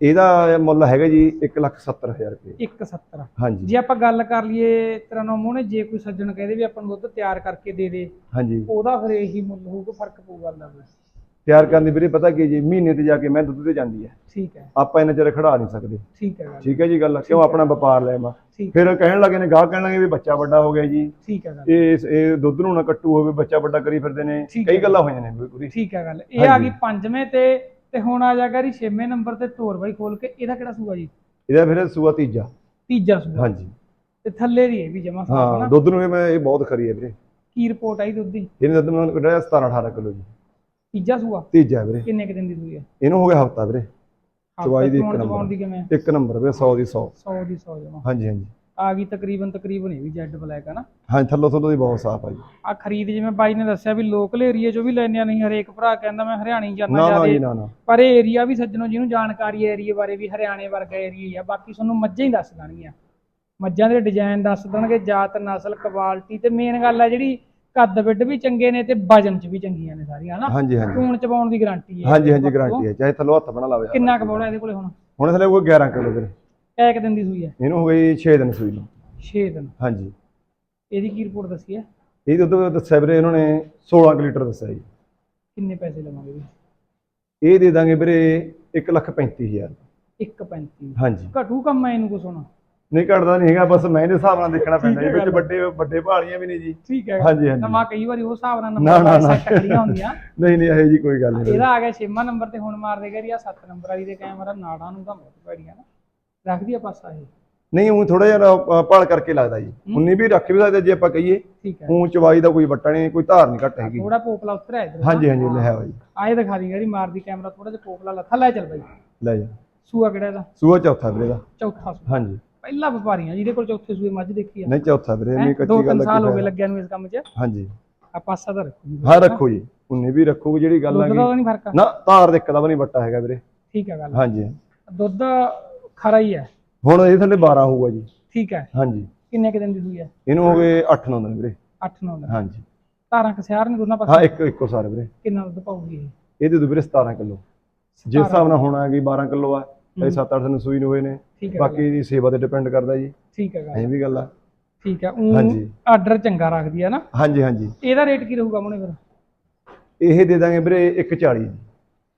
ਇਹਦਾ ਮੁੱਲ ਹੈਗਾ ਜੀ 170000 ਰੁਪਏ। 170 ਹਾਂਜੀ। ਜੇ ਆਪਾਂ ਗੱਲ ਕਰ ਲਈਏ ਤੇਰਾ ਨਾਮ ਨੇ ਜੇ ਕੋਈ ਸੱਜਣ ਕਹਦੇ ਵੀ ਆਪਾਂ ਨੂੰ ਦੁੱਧ ਤਿਆਰ ਕਰਕੇ ਦੇ ਦੇ ਹਾਂਜੀ। ਉਹਦਾ ਫਿਰ ਇਹੀ ਮੁੱਲ ਹੋਊਗਾ ਫ਼ਰਕ ਪਊਗਾ ਅੱਲਾ ਦਾ। ਤਿਆਰ ਕਰਨ ਦੀ ਵੀਰੇ ਪਤਾ ਕੀ ਜੀ ਮਹੀਨੇ ਤੇ ਜਾ ਕੇ ਮੈਂ ਦੁੱਧ ਤੇ ਜਾਂਦੀ ਹੈ। ਠੀਕ ਹੈ। ਆਪਾਂ ਇਹਨਾਂ ਚਿਰ ਖੜਾ ਨਹੀਂ ਸਕਦੇ। ਠੀਕ ਹੈ ਗੱਲ। ਠੀਕ ਹੈ ਜੀ ਗੱਲ ਕਿਉਂ ਆਪਣਾ ਵਪਾਰ ਲੈ ਮਾ ਠੀਕ। ਫਿਰ ਕਹਿਣ ਲੱਗੇ ਨੇ ਗਾਹ ਕਹਿਣ ਲੱਗੇ ਵੀ ਬੱਚਾ ਵੱਡਾ ਹੋ ਗਿਆ ਜੀ। ਠੀਕ ਹੈ ਗੱਲ। ਇਹ ਇਹ ਦੁੱਧ ਨੂੰ ਨਾ ਕੱਟੂ ਹੋਵੇ ਬੱਚਾ ਵੱਡਾ ਕਰੀ ਫਿਰਦੇ ਨੇ। ਕਈ। ਗੱਲਾਂ ਹੋਈਆਂ ਨੇ ਪੂਰੀ ਠੀਕ ਹੈ ਗੱਲ। ਇਹ ਆ। ਗਈ ਪੰਜਵੇਂ ਤੇ ਤੇ ਹੁਣ ਆ ਜਾਗਾ ਜੀ ਛੇਵੇਂ ਨੰਬਰ ਤੇ ਤੋਰ ਬਾਈ ਖੋਲ ਕੇ ਇਹਦਾ ਕਿਹੜਾ ਸੂਆ ਜੀ? ਇਹਦਾ ਫਿਰ ਸੂਆ ਤੀਜਾ। ਤੀਜਾ ਸੂਆ। ਹਾਂਜੀ। ਤੇ ਥੱਲੇ ਦੀ ਇਹ ਵੀ ਜਮਾ ਸਾਫ਼ ਹਾਂ ਨਾ ਦੁੱਧ ਨੂੰ ਇਹ ਮੈਂ ਇਹ ਬਹੁਤ ਖਰੀ ਹੈ ਵੀਰੇ। ਕੀ ਰਿਪੋਰਟ ਆਈ ਦੁੱਧ ਦੀ? ਇਹਨੇ ਦੁੱਧ ਮੈਨੂੰ ਕੱਢਿਆ 17 18 ਕਿਲੋ ਜੀ। ਤੀਜਾ ਸੂਆ? ਤੀਜਾ ਵੀਰੇ। ਕਿੰਨੇ ਕੁ ਦਿਨ ਦੀ ਸੂਈ ਹੈ? ਇਹਨੂੰ ਹੋ ਗਿਆ ਹਫਤਾ ਵੀਰੇ। ਚਵਾਈ ਦੀ ਇੱਕ ਨੰਬਰ। ਇੱਕ ਨੰਬਰ ਵੀਰੇ 100 ਦੀ 100 100 ਦੀ 100 ਜਮਾ। ਹਾਂਜੀ ਹਾਂਜੀ। ਆ ਗਈ ਤਕਰੀਬਨ ਤਕਰੀਬਨ ਇਹ ਵੀ ਜੈਡ ਬਲੈਕ ਹੈ ਨਾ। ਹਾਂਜੀ ਥੱਲੋਂ ਥੱਲੋਂ ਦੀ ਬਹੁਤ ਸਾਫ਼ ਆ ਜੀ। ਆ ਖਰੀਦ ਜਿਵੇਂ ਬਾਈ ਨੇ ਦੱਸਿਆ ਵੀ ਲੋਕਲ ਏਰੀਆ ਚੋਂ ਵੀ ਲੈਣੇ ਆ ਨਹੀਂ ਹਰੇਕ ਭਰਾ ਕਹਿੰਦਾ ਮੈਂ ਹਰਿਆਣੀ ਜਾਣਾ ਨਾ ਨਾ ਜੀ ਜਿਆਦੇ ਨਾ ਨਾ। ਪਰ ਇਹ ਏਰੀਆ ਵੀ ਸੱਜਣੋ ਜਿਹਨੂੰ ਜਾਣਕਾਰੀ ਹੈ ਏਰੀਆ ਬਾਰੇ ਵੀ ਹਰਿਆਣੇ ਵਰਗਾ ਏਰੀਆ ਹੀ ਆ। ਬਾਕੀ ਤੁਹਾਨੂੰ ਮੱਝਾਂ ਹੀ ਦੱਸ ਦੇਣਗੀਆਂ। ਮੱਝਾਂ ਦੇ ਡਿਜ਼ਾਈਨ ਦੱਸ ਦੇਣਗੇ ਜਾਤ ਨਸਲ ਕੁਆਲਿਟੀ ਤੇ ਮੇਨ ਗੱਲ ਆ ਜਿਹੜੀ ਕੱਦ ਵਿੱਡ ਵੀ ਚੰਗੇ ਨੇ ਤੇ ਵਜਨ ਚ ਵੀ ਚੰਗੀਆਂ ਨੇ ਸਾਰੀਆਂ ਹਨਾ? ਹਾਂਜੀ ਹਾਂਜੀ। ਚੂਣ ਚਬਾਉਣ ਦੀ ਗਾਰੰਟੀ ਹੈ ਹਾਂਜੀ ਹਾਂਜੀ ਗਾਰੰਟੀ ਹੈ ਚਾਹੇ ਥੱਲੋਂ ਹੱਥ ਬਣਾ ਲਾਵੇ। ਕਿੰਨਾ ਕੁ ਬੋਲਾ ਇਹਦੇ ਕੋਲੇ ਹੁਣ? ਹੁਣ ਥੱਲੇ ਕੋਈ 11 ਕਿਲੋ ਵੀਰੇ। ਕੈ ਕੁ ਦਿਨ ਦੀ ਸੂਈ ਹੈ? ਇਹਨੂੰ ਹੋ ਗਈ 6 ਦਿਨ ਸੂਈ ਨੂੰ। 6 ਦਿਨ। ਹਾਂਜੀ। ਇਹਦੀ ਕੀ ਰਿਪੋਰਟ ਦੱਸੀ ਹੈ? ਇਹ ਦੁੱਧ ਦੱਸਿਆ ਵੀਰੇ ਇਹਨਾਂ ਨੇ 16 ਕੁ ਲੀਟਰ ਦੱਸਿਆ ਜੀ। ਕਿੰਨੇ ਪੈਸੇ ਲਵਾਂਗੇ ਵੀ ਇਹ ਦੇ ਦਾਂਗੇ ਵੀਰੇ 135000 1.35 ਹਾਂਜੀ। ਘਟੂ ਕੰਮ ਹੈ ਇਹਨੂੰ ਕੁਛ ਹੋਣਾ ਨਹੀਂ ਘਟਦਾ ਨਹੀਂ ਹੈਗਾ ਬਸ ਮੈਂ ਦੇ ਹਿਸਾਬ ਨਾਲ ਦੇਖਣਾ ਪੈਂਦਾ ਜੀ ਵਿੱਚ ਵੱਡੇ ਵੱਡੇ ਭਾਲੀਆਂ ਵੀ ਨੇ ਜੀ। ਠੀਕ ਹੈ। ਹਾਂਜੀ ਹਾਂਜੀ। ਨਵਾਂ ਕਈ ਵਾਰੀ ਉਹ ਹਿਸਾਬ ਨਾਲ ਨਾ, ਨੰਬਰ ਨਾ, ਨਾ। ਸੈੱਟ ਕਰੀਆਂ ਹੁੰਦੀਆਂ। ਨਹੀਂ ਨਹੀਂ ਇਹ ਜੀ ਕੋਈ ਗੱਲ ਨਹੀਂ ਇਹਦਾ ਆ ਗਿਆ ਛੇਵਾਂ ਨੰਬਰ ਤੇ ਹੁਣ ਮਾਰ ਦੇਗਾ ਜੀ ਆ 7 ਨੰਬਰ ਵਾਲੀ ਦੇ ਕੈਮਰਾ ਨਾੜਾਂ ਨੂੰ ਤਾਂ ਬਹੁਤ ਭੈੜੀਆਂ ਨਾ। ਰੱਖਦੀ ਆ ਪਾਸਾ ਇਹ? ਨਹੀਂ ਉਹ ਥੋੜਾ ਜਿਹਾ ਭਾਲ ਕਰਕੇ ਲੱਗਦਾ ਜੀ। 19 ਵੀ ਰੱਖ ਵੀ ਸਕਦੇ ਜੇ ਆਪਾਂ ਕਹੀਏ। ਠੀਕ ਹੈ। ਉਹ ਚਵਾਈ ਦਾ ਕੋਈ ਵੱਟਾ ਨਹੀਂ ਕੋਈ ਧਾਰ ਨਹੀਂ ਘੱਟ ਹੈਗੀ। ਥੋੜਾ ਪੋਪਲਾ ਉਤਰਿਆ ਇਧਰ। ਹਾਂਜੀ ਹਾਂਜੀ ਲੈ ਆਓ ਜੀ। ਆਏ ਦਿਖਾ ਦੀ ਜਿਹੜੀ ਮਾਰਦੀ ਕੈਮਰਾ ਥੋੜਾ ਜਿਹਾ ਪੋਪਲਾ ਲੱਥਾ। ਲੈ ਚੱਲ ਬਾਈ। ਲੈ ਜਾ। ਸੂਆ ਕਿਹੜਾ ਇਹਦਾ? ਸੂਆ ਚੌਥਾ ਵੀਰੇ ਦਾ। ਚੌਥਾ ਹਾਂਜੀ। ਪਹਿਲਾ ਵਪਾਰੀਆਂ ਜਿਹਦੇ ਕੋਲ ਚੌਥੇ ਸੂਏ ਮੱਝ ਦੇਖੀ ਆ। ਨਹੀਂ ਚੌਥਾ ਵੀਰੇ ਹੈਂ? ਨਹੀਂ ਦੋ ਕੱਚੀ ਤਿੰਨ ਗੱਲ ਸਾਲ ਹੋ ਗਏ ਲੱਗਿਆ ਨੂੰ ਇਸ ਕੰਮ 'ਚ। ਹਾਂਜੀ। ਆ ਪਾਸਾ ਤਾਂ ਰੱਖੋ ਹਾਂ ਰੱਖੋ ਜੀ। 19 ਵੀ ਰੱਖੋ ਜਿਹੜੀ ਗੱਲ ਆ ਦਾ ਆ ਨਾ ਧਾਰ ਦੇ ਇੱਕ ਦਾ ਵੀ ਨਹੀਂ ਵੱਟਾ ਹੈਗਾ ਵੀਰੇ। ਠੀਕ ਹੈ ਗੱਲ। ਹਾਂਜੀ। ਦੁੱਧ ਖਰਾ ਹੀ ਹੈ। ਹੁਣ ਇਹ ਥੱਲੇ 12 ਹੋਊਗਾ ਜੀ। ਠੀਕ ਹੈ। ਹਾਂਜੀ। ਕਿੰਨੇ ਕੁ ਦਿਨ ਦੀ ਸੂਈ ਹੈ? ਇਹਨੂੰ ਹੋ ਗਏ 8-9 ਦਿਨ ਵੀਰੇ। 8-9 ਦਿਨ। ਹਾਂਜੀ। ਧਾਰਾਂ ਕਸਿਆਰ ਨੇ ਦੋਨਾਂ ਹਾਂ ਪਾਸੇ? ਇੱਕ ਇੱਕੋ ਸਾਰੇ ਵੀਰੇ। ਕਿੰਨਾ ਦੁੱਧ ਪਾਉਗੀ ਇਹ? ਇਹਦੇ ਦੁ ਵੀਰੇ 17 ਕਿਲੋ। ਜਿਸ ਹਿਸਾਬ ਨਾਲ ਹੁਣ ਗਈ 12 ਕਿਲੋ ਆ ਇਹ 7-8 ਦਿਨ ਸੂਈ ਨੂੰ ਹੋਏ ਨੇ। ਹੈ ਬਾਕੀ ਦੀ ਸੇਵਾ ਤੇ ਡਿਪੈਂਡ ਕਰਦਾ ਜੀ। ਠੀਕ ਹੈ ਗੱਲ। ਐਂ ਵੀ ਗੱਲ ਆ। ਠੀਕ ਹੈ ਉਹ। ਆਰਡਰ ਚੰਗਾ ਰੱਖਦੀ ਹੈ ਨਾ। ਹਾਂਜੀ ਹਾਂਜੀ। ਇਹਦਾ ਰੇਟ ਕੀ ਰਹੂਗਾ ਮੋਨੇ ਫਿਰ? ਇਹ ਦੇ ਦਾਂਗੇ ਵੀਰੇ 140 ਜੀ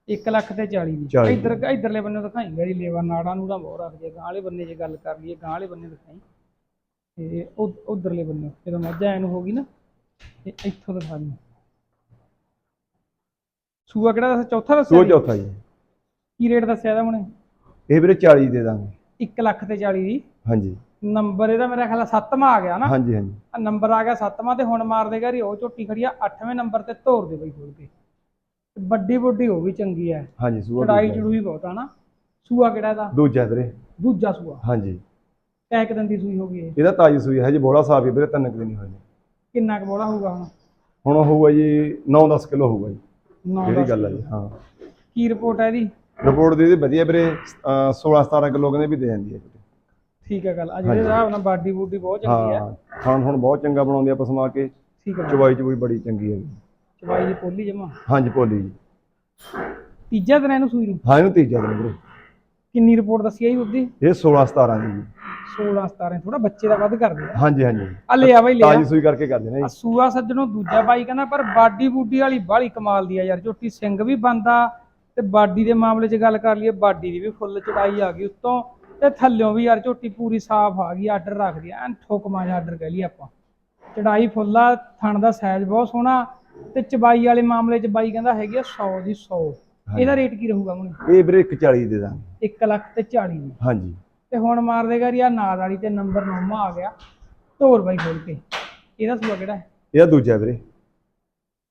1 ਲੱਖ ਤੇ 40 ਦੀ। 40 ਇੱਧਰ ਇੱਧਰਲੇ ਬੰਨੇ ਦਿਖਾਈ। ਗੜੀ ਲੇਵਾ ਨਾੜਾ ਨੂੜਾ ਬਹੁਤ ਰੱਖਦੀ ਹੈ ਗਾਂ ਵਾਲੇ ਬੰਨੇ ਜੇ ਗੱਲ ਕਰ ਲਈਏ ਗਾਂ ਵਾਲੇ ਬੰਨੇ ਦਿਖਾਈ। ਤੇ ਉਧਰਲੇ ਬੰਨੇ ਜਦੋਂ ਮੱਝਾਂ ਐਨ ਹੋ ਗਈ ਨਾ ਤੇ ਇੱਥੋਂ ਦਿਖਾ ਦੀ ਸੂਆ ਕਿਹੜਾ ਦੱਸਿਆ? ਚੌਥਾ ਦੱਸਿਆ ਸੋ ਜੀ? ਚੌਥਾ ਜੀ। ਕੀ ਰੇਟ ਦੱਸਿਆ ਇਹਦਾ ਮੋਨੇ ਇਹ ਵੀਰੇ 40 ਦੇ ਦਾਂਗੇ। 1 ਲੱਖ ਤੇ 40 ਦੀ। ਹਾਂਜੀ। ਨੰਬਰ ਇਹਦਾ ਮੇਰਾ ਖਿਆਲ ਆ ਸੱਤਵਾਂ ਆ ਗਿਆ ਨਾ। ਹਾਂਜੀ ਹਾਂਜੀ। ਆ ਨੰਬਰ ਆ ਗਿਆ ਸੱਤਵਾਂ ਤੇ ਹੁਣ ਮਾਰ ਦੇਗਾ ਰੀ ਉਹ ਝੋਟੀ ਖੜੀ ਆ ਅੱਠਵੇਂ ਨੰਬਰ ਤੇ ਤੋਰ ਦੇ ਬਈ ਖੋਲ ਕੇ। ਵੱਡੀ ਵੱਡੀ ਹੋ ਵੀ ਚੰਗੀ ਹੈ ਹਾਂਜੀ ਸੂਆ ਚੜਾਈ ਦੂਜਾ। ਚੜੂਈ ਬਹੁਤ ਆ ਨਾ। ਸੂਆ ਕਿਹੜਾ ਇਹਦਾ? ਦੂਜਾ ਵੀਰੇ। ਦੂਜਾ ਸੂਆ। ਹਾਂਜੀ। ਕੈ ਕੁ ਦਿਨ ਦੀ ਸੂਈ ਹੋ ਗਈ ਇਹ। ਇਹਦਾ ਤਾਜੀ ਸੂਈ ਹੈ ਜੀ ਬੋਲਾ ਸਾਫ਼ ਹੀ ਵੀਰੇ ਤਿੰਨ ਕੁ ਦਿਨ ਹੀ ਹੋਏ ਨੇ। ਕਿੰਨਾ ਕੁ ਬੋਲਾ ਹੋਊਗਾ ਹੁਣ? ਹੁਣ ਹੋਊਗਾ ਜੀ 9-10 ਕਿਲੋ ਹੋਊਗਾ ਜੀ। ਨੌ ਜਿਹੜੀ ਦਸ ਗੱਲ ਹੈ ਜੀ ਹਾਂ। ਕੀ ਰਿਪੋਰਟ ਹੈ ਇਹਦੀ? ਰਿਪੋਰਟ ਦੀ ਇਹਦੀ ਵਧੀਆ ਵੀਰੇ 16-17 ਕਿਲੋ ਕਹਿੰਦੇ ਵੀ ਦੇ ਜਾਂਦੀ ਹੈ ਠੀਕ ਹੈ ਗੱਲ ਆ ਜਿਹੜੇ ਹਿਸਾਬ ਨਾਲ ਬਾਡੀ ਬੂਡੀ ਬਹੁਤ ਚੰਗੀ ਹੈ ਹਾਂ। ਖਾਣ ਹੁਣ ਬਹੁਤ ਚੰਗਾ ਬਣਾਉਂਦੀ ਆ ਪਸਮਾ ਕੇ। ਠੀਕ ਹੈ ਚਵਾਈ ਚਵੂਈ ਬੜੀ ਚੰਗੀ ਹੈ ਚਵਾਈ ਦੀ ਪੋਲੀ ਜਮਾ। ਹਾਂਜੀ ਜੀ। ਤੀਜਾ ਦਿਨ ਇਹਨੂੰ ਸੂਈ ਨੂੰ? ਹਾਂ ਇਹਨੂੰ ਤੀਜਾ ਦਿਨ ਵੀਰੇ। ਕਿੰਨੀ ਰਿਪੋਰਟ ਦੱਸੀ ਆਈ ਉਹਦੀ? ਇਹ 16-17 ਦੀ ਜੀ। 16 17 ਥੋੜਾ ਬੱਚੇ ਦਾ ਵੱਧ ਕਰਦੇ ਆ। ਹਾਂਜੀ ਹਾਂਜੀ। ਆ ਲਿਆ ਬਈ ਲਿਆ। ਤਾਜੀ ਸੂਈ ਕਰਕੇ ਕਰਦੇ ਨੇ ਜੀ। ਸੂਆ ਸੱਜਣੋਂ ਦੂਜਾ ਬਾਈ ਕਹਿੰਦਾ ਪਰ ਬਾਡੀ ਬੂਡੀ ਵਾਲੀ ਬਾਹਲੀ ਕਮਾਲ ਦੀ ਆ ਯਾਰ। ਝੋਟੀ ਸਿੰਘ ਵੀ ਬੰਦਾ ਤੇ ਬਾਡੀ ਦੇ ਮਾਮਲੇ 'ਚ ਗੱਲ ਕਰ ਲਈਏ ਬਾਡੀ ਦੀ ਵੀ ਫੁੱਲ ਚੜਾਈ ਆ ਗਈ ਉੱਤੋਂ। ਤੇ ਥੱਲਿਓਂ ਵੀ ਯਾਰ ਝੋਟੀ ਪੂਰੀ ਸਾਫ਼ ਆ ਗਈ ਆਰਡਰ ਰੱਖਦੀ ਆ। ਐਨ ਠੋਕਮਾ ਜਿਹਾ ਆਰਡਰ ਕਹਿ ਲਈ ਆਪਾਂ। ਚੜਾਈ ਫੁੱਲ ਥਣ ਦਾ ਸਾਈਜ਼ ਬਹੁਤ ਸੋਹਣਾ। ਤੇ ਚਬਾਈ ਵਾਲੇ ਮਾਮਲੇ 'ਚ ਬਾਈ ਕਹਿੰਦਾ ਹੈਗੀ ਆ 100 ਦੀ 100 ਇਹਦਾ ਰੇਟ ਕੀ ਰਹੂਗਾ ਹੁਣ ਇਹ ਵੀਰੇ 140 ਦੇ ਦਾਂਗੇ। 1 ਲੱਖ ਤੇ 40 ਦੀ। ਹਾਂਜੀ। ਤੇ ਹੁਣ ਮਾਰ ਦੇਗਾ ਰਿਆ ਨਾਲ ਵਾਲੀ ਤੇ ਨੰਬਰ 9 ਆ ਗਿਆ ਢੋਰ ਬਾਈ ਖੋਲ ਕੇ। ਇਹਦਾ ਸੂਆ ਕਿਹੜਾ ਹੈ? ਇਹਦਾ ਦੂਜਾ ਵੀਰੇ।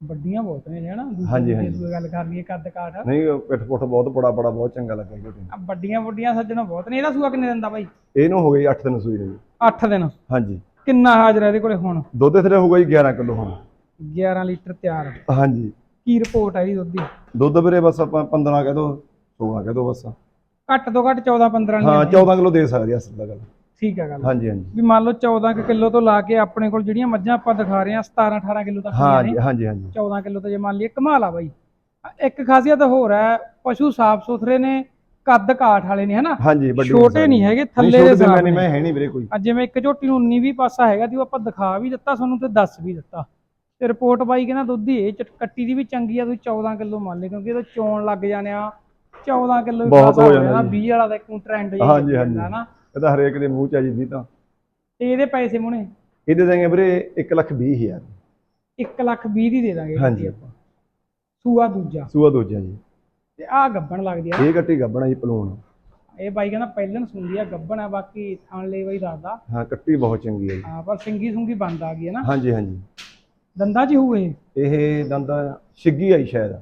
ਵੱਡੀਆਂ ਬਹੁਤ ਨੇ ਹੈ ਨਾ ਦੂਜੀ ਹਾਂਜੀ, ਹਾਂਜੀ। ਸੂਏ ਗੱਲ ਕਰ ਲਈਏ ਕੱਦ ਕਾਠ। ਨਹੀਂ ਉਹ ਪਿੱਠ ਪੁੱਠ ਬਹੁਤ ਬੜਾ ਬੜਾ ਬਹੁਤ ਚੰਗਾ ਲੱਗਾ ਨੂੰ ਆ ਵੱਡੀਆਂ ਵੱਡੀਆਂ ਸੱਜਣੋਂ ਬਹੁਤ ਨੇ। ਇਹਦਾ ਸੂਆ ਕਿੰਨੇ ਦਿਨ ਦਾ ਬਾਈ? ਇਹਨੂੰ ਹੋ ਗਈ 8 ਦਿਨ ਸੂਈ ਨੂੰ ਜੀ। 8 ਦਿਨ। ਹਾਂਜੀ। ਕਿੰਨਾ ਹਾਜ਼ਰ ਹੈ ਇਹਦੇ ਕੋਲੇ ਹੁਣ? ਦੁੱਧ ਥਲੇ ਹੋਊਗਾ ਜੀ 11 ਕਿਲੋ ਹੁਣ। 11 ਲੀਟਰ ਤਿਆਰ। ਹਾਂਜੀ। ਕੀ ਰਿਪੋਰਟ ਹੈ ਇਹਦੀ ਦੁੱਧ ਦੀ? ਦੁੱਧ ਵੀਰੇ ਬਸ ਆਪਾਂ 15 ਕਹਿ ਦੋ 16 ਕਹਿ ਦੋ ਬਸ। ਘੱਟ ਤੋਂ ਘੱਟ 14 15 ਹਾਂ ਲੀਟਰ 14 ਕਿਲੋ ਦੇ ਸਕਦੀ ਆ ਅਸਲ ਦਾ ਗੱਲ। ਠੀਕ ਹੈ ਗੱਲ। ਹਾਂਜੀ ਹਾਂਜੀ। ਵੀ ਮੰਨ ਲਓ 14 ਕਿਲੋ ਤੋਂ ਲਾ ਕੇ ਆਪਣੇ ਕੋਲ ਜਿਹੜੀਆਂ ਮੱਝਾਂ ਆਪਾਂ ਦਿਖਾ ਰਹੇ ਹਾਂ 17 18 ਕਿਲੋ ਤੱਕ ਹਾਂਜੀ ਹਾਂਜੀ ਹਾਂਜੀ। 14 ਕਿਲੋ ਤੇ ਜੇ ਮੰਨ ਲਈਏ ਕਮਾਲ ਆ ਬਾਈ। ਆ ਇੱਕ ਖਾਸੀਅਤ ਹੋਰ ਹੈ ਪਸ਼ੂ ਸਾਫ਼ ਸੁਥਰੇ ਨੇ ਕੱਦ ਕਾਠ ਵਾਲੇ ਨੇ ਹਨਾ? ਛੋਟੇ ਨਹੀਂ ਹੈਗੇ ਥੱਲੇ ਦੇ ਨਹੀਂ ਨੇ। ਮੈਂ ਹੈ ਨਹੀਂ ਵੀਰੇ ਕੋਈ। ਜਿਵੇਂ ਇੱਕ ਝੋਟੀ ਨੂੰ 19 ਵੀ ਪਾਸਾ ਹੈਗਾ ਤੇ ਉਹ ਆਪਾਂ ਦਿਖਾ ਵੀ ਦਿੱਤਾ ਤੁਹਾਨੂੰ ਤੇ ਦੱਸ ਵੀ ਦਿੱਤਾ। ਤੇ ਰਿਪੋਰਟ ਬਾਈ ਕਹਿੰਦਾ ਦੁੱਧ ਦੀ ਇਹ ਚ- ਕੱਟੀ ਦੀ ਵੀ ਚੰਗੀ ਆ ਤੁਸੀਂ 14 ਕਿਲੋ ਮੰਨ ਲਈ ਕਿਉਂਕਿ ਇਹਦਾ ਚੋਣ ਲੱਗ ਜਾਣੇ ਆ 14 ਕਿਲੋ ਬਹੁਤ ਹੋ ਜਾਣਾ ਜੀ। 20 ਵਾਲਾ ਤਾਂ ਇੱਕ ਟ੍ਰੈਂਡ ਹਾਂਜੀ, ਹੀ ਹਾਂਜੀ। ਜਾਂਦਾ ਨਾ। ਇਹ ਤਾਂ ਹਰੇਕ ਦੇ ਮੂੰਹ ਚ ਆ ਜੀ ਤਾਂ। ਤੇ ਇਹਦੇ ਪੈਸੇ ਮੁਣੇ ਇਹਦੇ ਦਾਂਗੇ ਵੀਰੇ 1 ਲੱਖ 20 ਹਜ਼ਾਰ। 1 ਲੱਖ 20 ਦੀ ਦੇ ਦਾਂਗੇ ਹਾਂਜੀ। ਆਪਾਂ। ਸੂਆ ਦੂਜਾ। ਸੂਆ ਦੂਜਾ ਜੀ। ਤੇ ਆਹ ਗੱਬਣ ਲੱਗਦੀ ਆ ਇਹ ਕੱਟੀ ਗੱਬਣਾ ਜੀ ਪਲੂਣ। ਇਹ ਬਾਈ ਕਹਿੰਦਾ ਪਹਿਲਨ ਸੁੰਦੀ ਆ ਗੱਬਣ ਆ ਬਾਕੀ ਥਾਣ ਲੈ ਬਾਈ ਦੱਸਦਾ। ਹਾਂ ਕੱਟੀ ਬਹੁਤ ਚੰਗੀ ਹੈ ਜੀ। ਹਾਂ ਪਰ ਸਿੰਗੀ ਸੁੰਗੀ ਬੰਦ ਆ ਗਈ ਹੈ ਨਾ। ਹਾਂਜੀ ਹਾਂਜੀ। ਦੰਦਾਂ 'ਚ ਹੀ ਹੋਏ ਇਹ? ਦੰਦਾ ਛਿੱਗੀ ਆਈ ਸ਼ਾਇਦ।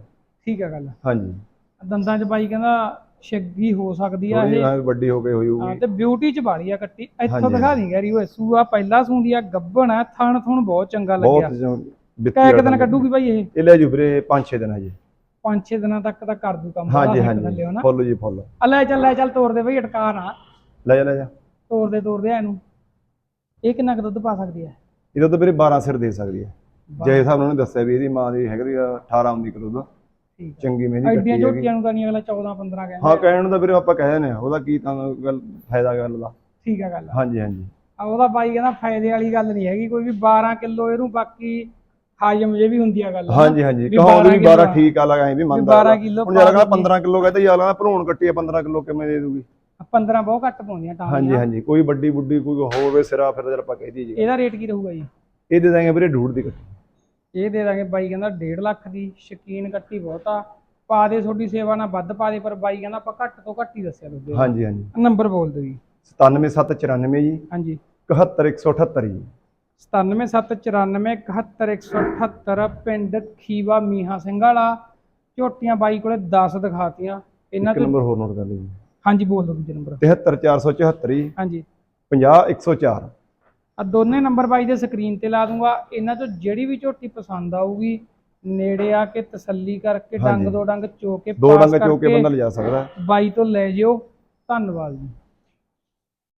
ਠੀਕ ਆ ਗੱਲ। ਹਾਂਜੀ। ਦੰਦਾਂ 'ਚ ਬਾਈ ਕਹਿੰਦਾ ਛੱਗੀ ਹੋ ਸਕਦੀ ਆ ਇਹ। ਜਿਹੀ ਵੱਡੀ ਹੋ ਗਈ ਹੋਈ ਹਾਂ ਹੋਊਗੀ ਤੇ ਬਿਊਟੀ 'ਚ ਬਾਲੀ ਆ ਕੱਟੀ। ਇੱਥੋਂ ਹਾਂਜੀ, ਦਿਖਾ ਦੀ ਗੈਰੀ ਓਏ ਸੂਆ ਪਹਿਲਾ ਸੁੰਦੀ ਆ ਗੱਬਣ ਆ ਥਣ ਥਣ ਬਹੁਤ ਚੰਗਾ ਲੱਗਿਆ। ਬਹੁਤ ਜ- ਬਿੱਤੀ ਕੈ ਵਾਲਾ ਦਿਨ ਕੱਢੂਗੀ ਬਾਈ ਇਹ? ਇਹ ਲੈ ਜੂ ਵੀਰੇ 5-6 ਦਿਨ ਹਜੇ। 5-6 ਦਿਨਾਂ ਤੱਕ ਤਾਂ ਕਰ ਦੂ ਕੰਮ ਹਾਂਜੀ ਹਾਂਜੀ ਹਨਾ ਫੁੱਲ ਜੀ ਫੁੱਲ। ਆ ਲੈ ਚੱਲ ਲੈ ਚੱਲ ਤੋੜ ਦੇ ਬਈ ਅਟਕਾ ਨਾ। ਲੈ ਜਾ ਲੈ ਜਾ। ਤੋੜ ਦੇ ਤੋੜ ਦੇ ਇਹਨੂੰ। ਇਹ ਕਿੰਨਾ ਕੁ ਦੁੱਧ ਪਾ ਸਕਦੀ ਹੈ ਇਹਦਾ ਤਾਂ ਵੀਰੇ 12 ਸਿਰ ਦੇ ਸਕਦੀ ਹੈ ਜੇ ਨਾਲ ਉਹਨੇ ਦੱਸਿਆ ਵੀ ਇਹਦੀ ਮਾਂ ਦੀ ਹੈਗੀ ਆ 18 19 ਕਿਲੋ ਦਾ। ਚੰਗੀ ਮਹਿੰਦੀ ਐਡੀਆਂ ਕੱਟੀ ਹੈਗੀ। ਝੋਟੀਆਂ ਨੂੰ ਨਹੀਂ ਅਗਲਾ 14-15 ਕਹਿੰਦਾ। ਹਾਂ ਕਹਿਣ ਨੂੰ ਤਾਂ ਵੀਰੇ ਆਪਾਂ ਕਹਿ ਨੇ ਉਹਦਾ ਕੀ ਤਾਂ ਗੱਲ ਫਾਇਦਾ ਗੱਲ ਦਾ। ਠੀਕ ਆ ਗੱਲ ਹਾਂਜੀ ਹਾਂਜੀ। ਆ ਉਹਦਾ ਬਾਈ ਕਹਿੰਦਾ ਫਾਇਦੇ ਵਾਲੀ ਗੱਲ ਨਹੀਂ ਹੈਗੀ ਕੋਈ ਵੀ 12 ਕਿਲੋ ਇਹਨੂੰ ਬਾਕੀ ਹਾਜਮ ਜੇ ਵੀ ਹੁੰਦੀ ਆ ਗੱਲ ਹਾਂਜੀ ਹਾਂਜੀ। ਕਹੋ 12 ਵੀ 12 ਠੀਕ ਆ ਲਗਾਏ ਵੀ ਮੰਨਦਾ 12 ਕਿਲੋ ਹੁਣ ਜਰਾ 15 ਕਿਲੋ ਕਹਿੰਦਾ ਯਾਰ ਕਹਿੰਦਾ ਭਰੂਣ ਕੱਟੀ ਆ 15 ਕਿਲੋ ਕਿਵੇਂ ਦੇ ਦੂਗੀ? 15 ਬਹੁਤ ਘੱਟ ਪਾਉਂਦੀਆਂ ਟਾਂ ਹਾਂਜੀ ਹਾਂਜੀ। ਕੋਈ ਵੱਡੀ ਬੁੱਢੀ ਕੋਈ ਹੋਵੇ ਸਿਰਾ ਫਿਰ ਜਰ ਆਪਾਂ ਕਹਿ ਦਈਏ। ਇਹਦਾ ਰੇਟ ਕੀ ਰਹੂਗਾ ਜੀ? ਇਹ ਦੇ ਦਾਂਗੇ ਵੀਰੇ ਡੂੜ ਦੀ ਕੱਟੀ। ਇਹ ਦੇ ਦਾਂਗੇ ਬਾਈ ਕਹਿੰਦਾ 1.5 ਲੱਖ ਦੀ ਸ਼ਕੀਨ ਕੱਟੀ ਬਹੁਤ ਆ। ਪਾ ਦੇ ਤੁਹਾਡੀ ਸੇਵਾ ਨਾਲ ਵੱਧ ਪਾ ਦੇ ਪਰ ਬਾਈ ਕਹਿੰਦਾ ਆਪਾਂ ਘੱਟ ਤੋਂ ਘੱਟ ਹੀ ਦੱਸਿਆ ਲੋਗੇ ਹਾਂਜੀ ਹਾਂਜੀ। ਨੰਬਰ ਬੋਲ ਦਿਓ ਜੀ। 97794 ਜੀ। ਹਾਂਜੀ। 71178 ਜੀ। 9774971178 ਪਿੰਡ ਖੀਵਾ ਮੀਹਾ ਸਿੰਘ ਵਾਲਾ। ਝੋਟੀਆਂ ਬਾਈ ਕੋਲੇ 10 ਦਿਖਾਤੀਆਂ। ਇਹਨਾਂ ਤੋਂ ਨੰਬਰ ਹੋਰ ਨੋਟ ਕਰ ਲਿਓ ਜੀ। ਹਾਂਜੀ ਬੋਲ ਦਿਓ ਦੂਜੇ ਨੰਬਰ 73474 ਜੀ। ਹਾਂਜੀ। 50104 ਆ ਦੋਨੇ ਨੰਬਰ ਬਾਈ ਦੇ ਸਕਰੀਨ ਤੇ ਲਾ ਦੂੰਗਾ ਇਹਨਾਂ ਤੋਂ ਜਿਹੜੀ ਵੀ ਝੋਟੀ ਪਸੰਦ ਆਊਗੀ ਨੇੜੇ ਆ ਕੇ ਤਸੱਲੀ ਕਰਕੇ ਡੰਗ। ਦੋ ਡੰਗ ਚੋ ਕੇ ਦੋ ਪਾਸ ਡੰਗ ਚੋ ਕੇ ਕਰਕੇ ਬੰਦਾ ਲਿਜਾ ਸਕਦਾ ਹੈ। ਬਾਈ ਤੋਂ ਲੈ ਜਿਓ ਧੰਨਵਾਦ ਜੀ